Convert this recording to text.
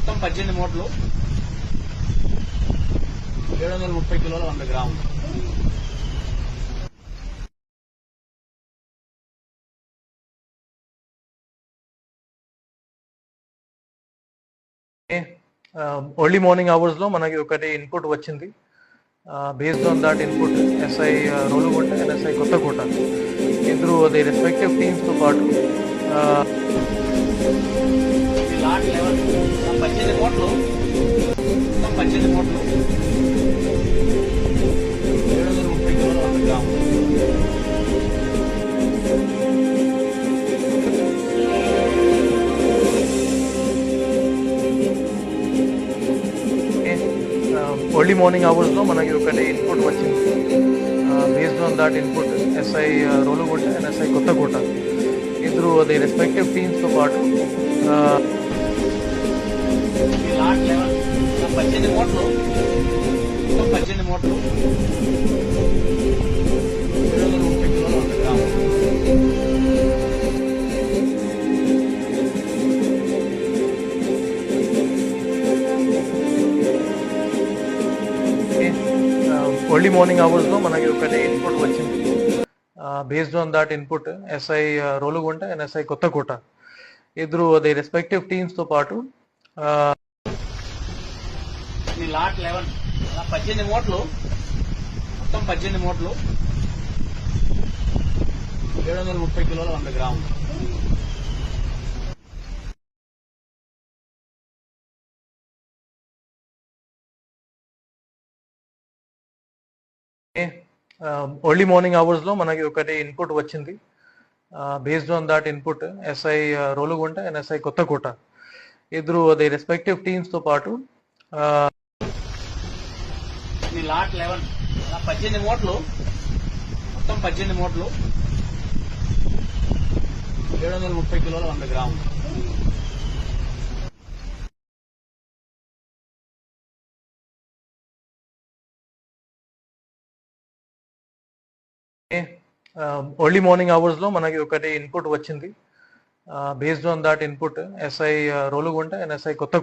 మొత్తం పద్దెనిమిది మూటలు. ఏడు వందల ముప్పై కిలోల వంద గ్రాములు. ఎర్లీ మార్నింగ్ అవర్స్లో మనకి ఒకటి ఇన్పుట్ వచ్చింది. Based on that input SI Rolugunta and SI Kothakota. ఇద్దరు ది రెస్పెక్టివ్ టీమ్స్తో పాటు లాట్ అలా పద్దెనిమిది కోట్లు. మొత్తం పద్దెనిమిది కోట్లు. ఏడు వందల ముప్పై ఎర్లీ మార్నింగ్ అవర్స్లో మనకి ఒకటి ఇన్పుట్ వచ్చింది. Based on that input SI Rolugunta and SI Kothakota ఇద్దరు అది రెస్పెక్టివ్ టీమ్స్తో పాటు గ్రాములు ఎర్లీ మార్నింగ్ అవర్స్లో మనకి ఒకటి ఇన్పుట్ వచ్చింది. Based on that input SI Rolugunta and SI Kothakota. ఇద్దరు ది రెస్పెక్టివ్ టీమ్స్తో పాటు uh, లాట్ లెవెన్ అలా పద్దెనిమిది మూటలు మొత్తం పద్దెనిమిది మూటలు ఏడు వందల ముప్పై కిలోల వంద గ్రాములు. ఎర్లీ మార్నింగ్ అవర్స్లో మనకి ఒకటి ఇన్పుట్ వచ్చింది. Based on that input SI Rolugunta and SI Kothakota. ఇద్దరు ది రెస్పెక్టివ్ టీమ్స్తో పాటు లాట్ లెవెన్ పద్దెనిమిది మూటలు. మొత్తం పద్దెనిమిది మూటలు. ఏడు వందల ముప్పై కిలోల వంద గ్రాములు. ఎర్లీ మార్నింగ్ అవర్స్లో మనకి ఒకటి ఇన్పుట్ వచ్చింది. Based on that input SI Rolugunta and SI కొత్త